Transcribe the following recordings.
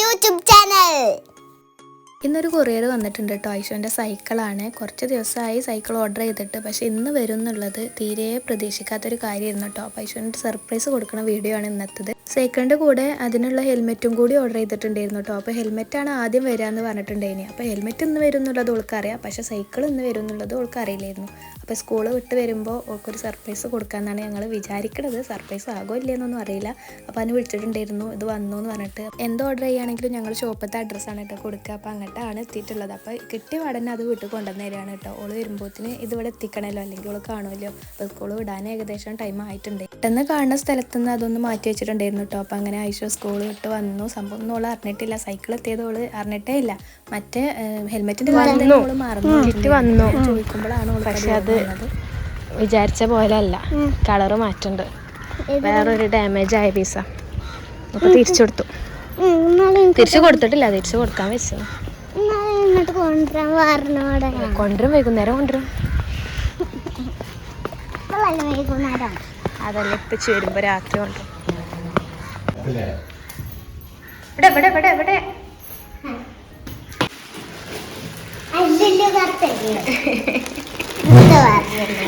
YouTube channel ഇന്നൊരു courier വന്നിട്ടുണ്ട് കേട്ടോ ഐഷോന്റെ സൈക്കിളാണ്. കുറച്ച് ദിവസമായി സൈക്കിൾ ഓർഡർ ചെയ്തിട്ട് പക്ഷേ ഇന്ന് വരും എന്നുള്ളത് തീരെ പ്രതീക്ഷിക്കാത്തൊരു കാര്യമായിരുന്നു കേട്ടോ അപ്പോൾ ഐഷോന്റെ സർപ്രൈസ് കൊടുക്കുന്ന വീഡിയോ ആണ് ഇന്നത്തത്. സൈക്കിളിന്റെ കൂടെ അതിനുള്ള ഹെൽമെറ്റും കൂടി ഓർഡർ ചെയ്തിട്ടുണ്ടായിരുന്നു കേട്ടോ. അപ്പോൾ ഹെൽമെറ്റാണ് ആദ്യം വരാമെന്ന് പറഞ്ഞിട്ടുണ്ടായിനി അപ്പോൾ ഹെൽമെറ്റ് ഇന്ന് വരും എന്നുള്ളത് ഓൾക്കറിയാം. പക്ഷേ സൈക്കിൾ ഇന്ന് വരും എന്നുള്ളത് ഓൾക്കറിയില്ലായിരുന്നു. അപ്പോൾ സ്കൂൾ വിട്ട് വരുമ്പോൾ ഓൾക്കൊരു സർപ്രൈസ് കൊടുക്കാമെന്നാണ് ഞങ്ങൾ വിചാരിക്കുന്നത് സർപ്രൈസ് ആകോ ഇല്ലയെന്നൊന്നും അറിയില്ല. അപ്പോൾ അതിന് വിളിച്ചിട്ടുണ്ടായിരുന്നു ഇത് വന്നു എന്ന് പറഞ്ഞിട്ട്. എന്ത് ഓർഡർ ചെയ്യുകയാണെങ്കിലും ഞങ്ങൾ ഷോപ്പത്തെ അഡ്രസ്സാണ് കേട്ടോ കൊടുക്കുക. അപ്പോൾ അങ്ങോട്ടാണ് എത്തിയിട്ടുള്ളത്. അപ്പോൾ കിട്ടിയ ഉടനെ അത് വീട്ടിൽ കൊണ്ടുവന്ന് തരികയാണ് കേട്ടോ. ഓൾ വരുമ്പോഴത്തേന് ഇതിവിടെ എത്തിക്കണമല്ലോ അല്ലെങ്കിൽ ഓൾ കാണുമല്ലോ. അപ്പോൾ സ്കൂൾ വിടാൻ ഏകദേശം ടൈം ആയിട്ടുണ്ട്. പെട്ടെന്ന് കാണുന്ന സ്ഥലത്തുനിന്ന് അതൊന്ന് മാറ്റി വെച്ചിട്ടുണ്ടായിരുന്നു. കേട്ടോ അപ്പോൾ അങ്ങനെ ആയിഷ സ്കൂൾ വിട്ട് വന്നു. സംഭവം ഒന്നും ഓൾ അറിഞ്ഞിട്ടില്ല. സൈക്കിൾ എത്തിയത് ഓൾ അറിഞ്ഞിട്ടേ ഇല്ല. മറ്റേ ഹെൽമെറ്റിന്റെ കാര്യം തന്നെ ഓൾ മറന്നു. വന്നു. ചോദിക്കുമ്പോഴാണ് പക്ഷെ അത്. വിചാരിച്ച പോലെ അല്ല കളറ് മാറ്റുണ്ട്. വേറൊരു ഡാമേജ് ആയ പീസ അപ്പൊ തിരിച്ചു കൊടുത്തു. തിരിച്ചു കൊടുത്തിട്ടില്ല. തിരിച്ചു കൊടുക്കാൻ വെച്ചു. കൊണ്ടുവരും. വൈകുന്നേരം കൊണ്ടുവരും. അതെല്ലാം എത്തിച്ചു വരുമ്പോ രാത്രി കൊണ്ടുവരും. ഇവിടെ ഇവിടെ ഇവിടെ ഇവിടെ. കറുത്തല്ലേ എന്താ പറഞ്ഞല്ലേ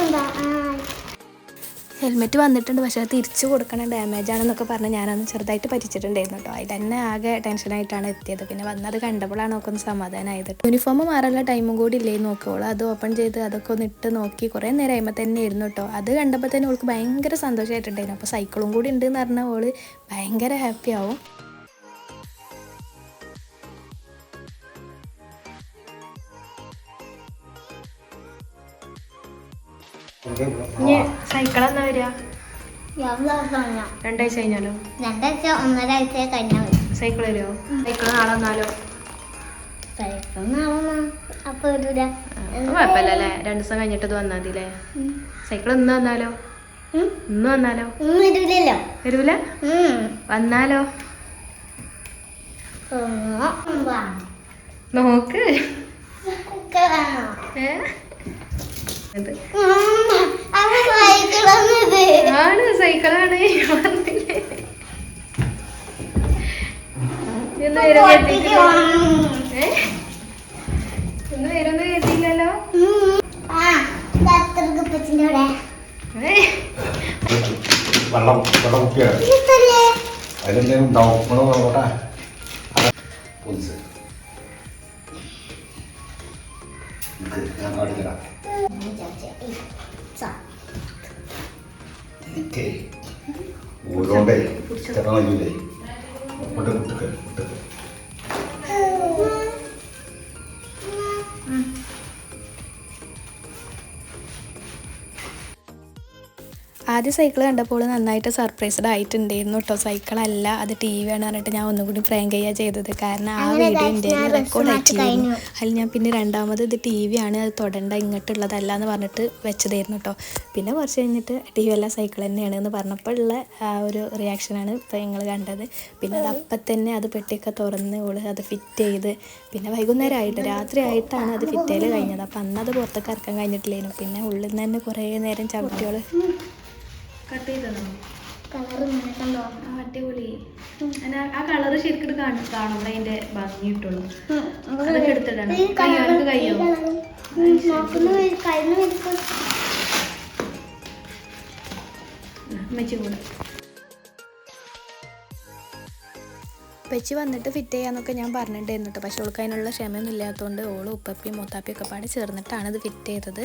എന്താ ആ ഹെൽമെറ്റ് വന്നിട്ടുണ്ട് പക്ഷേ അത് തിരിച്ചു കൊടുക്കണം. ഡാമേജ് ആണെന്നൊക്കെ പറഞ്ഞ് ഞാനൊന്ന് ചെറുതായിട്ട് പറ്റിച്ചിട്ടുണ്ടായിരുന്നു കേട്ടോ അതിൽ തന്നെ ആകെ ടെൻഷനായിട്ടാണ് എത്തിയത്. പിന്നെ വന്നത് കണ്ടപ്പോഴാണ് നോക്കൊന്ന് സമാധാനമായത് യൂണിഫോം മാറാനുള്ള ടൈമും കൂടി ഇല്ലേ നോക്കിയോളൂ അത് ഓപ്പൺ ചെയ്ത് അതൊക്കെ ഒന്ന് ഇട്ട് നോക്കി. കുറേ നേരം ആയപ്പോൾ തന്നെ ഇരുന്നു കേട്ടോ അത് കണ്ടപ്പോൾ തന്നെ ഓൾക്ക് ഭയങ്കര സന്തോഷമായിട്ടുണ്ടായിരുന്നു അപ്പോൾ സൈക്കിളും കൂടി ഉണ്ട് എന്ന് പറഞ്ഞാൽ ഓൾ ഭയങ്കര ഹാപ്പി ആവും. ഇനി സൈക്കിൾ എന്നാ വരിക രണ്ടാഴ്ച കഴിഞ്ഞാലോ രണ്ടാഴ്ച ഒന്നരാഴ്ച കഴിഞ്ഞാൽ സൈക്കിൾ വരുമോ സൈക്കിൾ നാളെ വന്നാലോ സൈക്കിൾ നാളെ അപ്പൊ വരൂല കുഴപ്പമില്ലല്ലേ രണ്ടു ദിവസം കഴിഞ്ഞിട്ട് ഇത് വന്നാൽ മതില്ലേ സൈക്കിൾ ഇന്ന് വന്നാലോ ഇന്ന് വന്നാലോ വരൂലല്ലോ വരൂല വന്നാലോ നോക്ക് ഏ ആണ് സൈക്കിളാണ് പറഞ്ഞില്ലേ? ഇന്ന് വരും പൊട്ടിക്ക് വേണം. ഏ? ഇന്ന് വരുമെന്ന് കേട്ടില്ലല്ലോ? വെള്ളം വെള്ളം കുപ്പിയാണ്? അതിലെന്തെങ്കിലും ഉണ്ടാവും വെള്ളം നോക്കട്ടെ പോലീസ് ഓരോണ്ടേ മുട്ട മുട്ടക്ക് മുട്ടക്ക് ആദ്യ സൈക്കിൾ കണ്ടപ്പോൾ നന്നായിട്ട് സർപ്രൈസ്ഡ് ആയിട്ടുണ്ടായിരുന്നു കേട്ടോ സൈക്കിളല്ല അത് ടി വി ആണ് പറഞ്ഞിട്ട് ഞാൻ ഒന്നും കൂടി പ്രാങ്ക് ചെയ്യുക ചെയ്തത്. കാരണം ആ വീഡിയോ എന്റെ റെക്കോർഡ് ആക്കിയിരുന്നു അതിൽ ഞാൻ പിന്നെ രണ്ടാമത് ഇത് ടി വി ആണ് അത് തൊടേണ്ട ഇങ്ങോട്ടുള്ളതല്ല എന്ന് പറഞ്ഞിട്ട് വെച്ചതായിരുന്നു കേട്ടോ പിന്നെ കുറച്ച് കഴിഞ്ഞിട്ട് ടി വി അല്ല സൈക്കിൾ തന്നെയാണ് എന്ന് പറഞ്ഞപ്പോൾ ഉള്ള ആ ഒരു റിയാക്ഷനാണ് ഇപ്പോൾ ഞങ്ങൾ കണ്ടത്. പിന്നെ അത് അപ്പം തന്നെ അത് പെട്ടിയൊക്കെ തുറന്ന് ഓൾ അത് ഫിറ്റ് ചെയ്ത് പിന്നെ വൈകുന്നേരം ആയിട്ട് രാത്രി ആയിട്ടാണ് അത് ഫിറ്റ് ചെയ്ത് കഴിഞ്ഞത്. അപ്പം അന്നത് പുറത്തൊക്കെ ഇറക്കാൻ കഴിഞ്ഞിട്ടില്ലായിരുന്നു പിന്നെ ഉള്ളിൽ നിന്ന് തന്നെ കുറേ നേരം ചവിട്ടിയോൾ കട്ട് ചെയ്തതാണ്? കളറ് കണ്ടോ? ആ അടിപൊളി. ആ കളറ് ശരിക്കും കാണുമ്പോൾ അതിന്റെ ഭംഗി കിട്ടുള്ളൂ. അതൊക്കെ എടുത്തിടണം. കയ്യോ. അമ്മച്ചി കൂടെ. വന്നിട്ട് ഫിറ്റ് ചെയ്യാന്നൊക്കെ ഞാൻ പറഞ്ഞിട്ടുണ്ടായിരുന്നു കേട്ടോ. പക്ഷെ ഓൾക്ക് അതിനുള്ള ക്ഷമയൊന്നും ഇല്ലാത്തതുകൊണ്ട് ഓളും ഉപ്പപ്പിയും മൂത്താപ്പിയും ഒക്കെ പാടെ ചേർന്നിട്ടാണ് ഇത് ഫിറ്റ് ചെയ്തത്.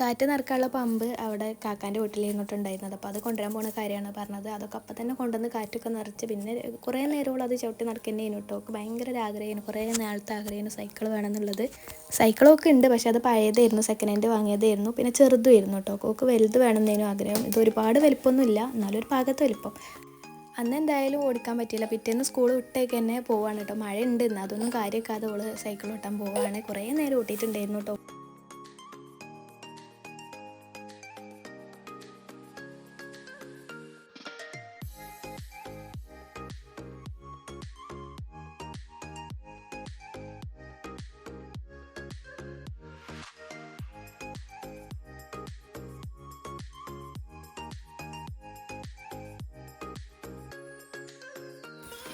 കാറ്റ് നിറക്കാനുള്ള പമ്പ് അവിടെ കാക്കാന്റെ വീട്ടിലിരുന്നിട്ടുണ്ടായിരുന്നത്. അപ്പോൾ അത് കൊണ്ടുവരാൻ പോണ കാര്യമാണ് പറഞ്ഞത്. അതൊക്കെ അപ്പം തന്നെ കൊണ്ടുവന്ന് കാറ്റൊക്കെ നിറച്ച് പിന്നെ കുറേ നേരമുള്ള അത് ചവിട്ടി നടക്കുന്നതിന് കേട്ടോ. ഒക്കെ ഭയങ്കര ഒരു ആഗ്രഹമാണ് കുറേ നാളത്തെ ആഗ്രഹമാണ് സൈക്കിൾ വേണമെന്നുള്ളത്. സൈക്കിളൊക്കെ ഉണ്ട്. പക്ഷേ അത് പഴയതായിരുന്നു. Second hand വാങ്ങിയതായിരുന്നു. പിന്നെ ചെറുതുമായിരുന്നു കേട്ടോ. ഓക്ക് വലുത് വേണമെന്നതിനും ആഗ്രഹം. ഇത് ഒരുപാട് വലിപ്പമൊന്നുമില്ല. എന്നാലും ഒരു പാകത്ത് വലിപ്പം. അന്ന് എന്തായാലും ഓടിക്കാൻ പറ്റിയില്ല. പിറ്റേന്ന് സ്കൂൾ വിട്ടേക്ക് തന്നെ പോവാണ് കേട്ടോ. മഴ ഉണ്ട് അതൊന്നും കാര്യമാക്കാതെ ഓൾ സൈക്കിൾ ഓട്ടാൻ പോവാണ്. കുറേ നേരം ഓട്ടിയിട്ടുണ്ടായിരുന്നു കേട്ടോ.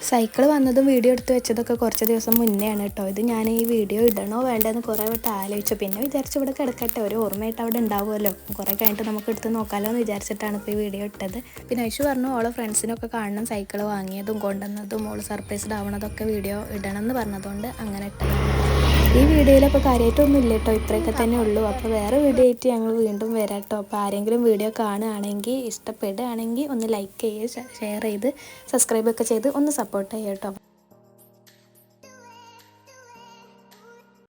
സൈക്കിൾ വന്നതും വീഡിയോ എടുത്ത് വെച്ചതൊക്കെ കുറച്ച് ദിവസം മുന്നെയാണ് കേട്ടോ. ഇത് ഞാൻ ഈ വീഡിയോ ഇടണോ വേണ്ടെന്ന് കുറേ വട്ടം ആലോചിച്ചു. പിന്നെ വിചാരിച്ചു ഇവിടെ കിടക്കട്ടെ ഒരു ഓർമ്മയായിട്ട് അവിടെ ഉണ്ടാവുമല്ലോ. കുറേ കഴിഞ്ഞിട്ട് നമുക്ക് എടുത്ത് നോക്കാമല്ലോ എന്ന് വിചാരിച്ചിട്ടാണ് ഇപ്പോൾ ഈ വീഡിയോ ഇട്ടത്. പിന്നെ ഐഷു പറഞ്ഞു ഓളെ ഫ്രണ്ട്സിനൊക്കെ കാണണം സൈക്കിൾ വാങ്ങിയതും കൊണ്ടുവന്നതും ഓൾ സർപ്രൈസ്ഡ് ആവണതൊക്കെ വീഡിയോ ഇടണം എന്ന് പറഞ്ഞതുകൊണ്ട് അങ്ങനെ ഇട്ടത്. ഈ വീഡിയോയിലപ്പോൾ കാര്യമായിട്ടൊന്നും ഇല്ല കേട്ടോ ഇത്രയൊക്കെ തന്നെ ഉള്ളൂ. അപ്പോൾ വേറെ വീഡിയോ ആയിട്ട് ഞങ്ങൾ വീണ്ടും വരാം കേട്ടോ അപ്പോൾ ആരെങ്കിലും വീഡിയോ കാണുകയാണെങ്കിൽ ഇഷ്ടപ്പെടുകയാണെങ്കിൽ ഒന്ന് ലൈക്ക് ചെയ്യുക ഷെയർ ചെയ്ത് സബ്സ്ക്രൈബ് ഒക്കെ ചെയ്ത് ഒന്ന് സപ്പോർട്ട് ചെയ്യുക കേട്ടോ.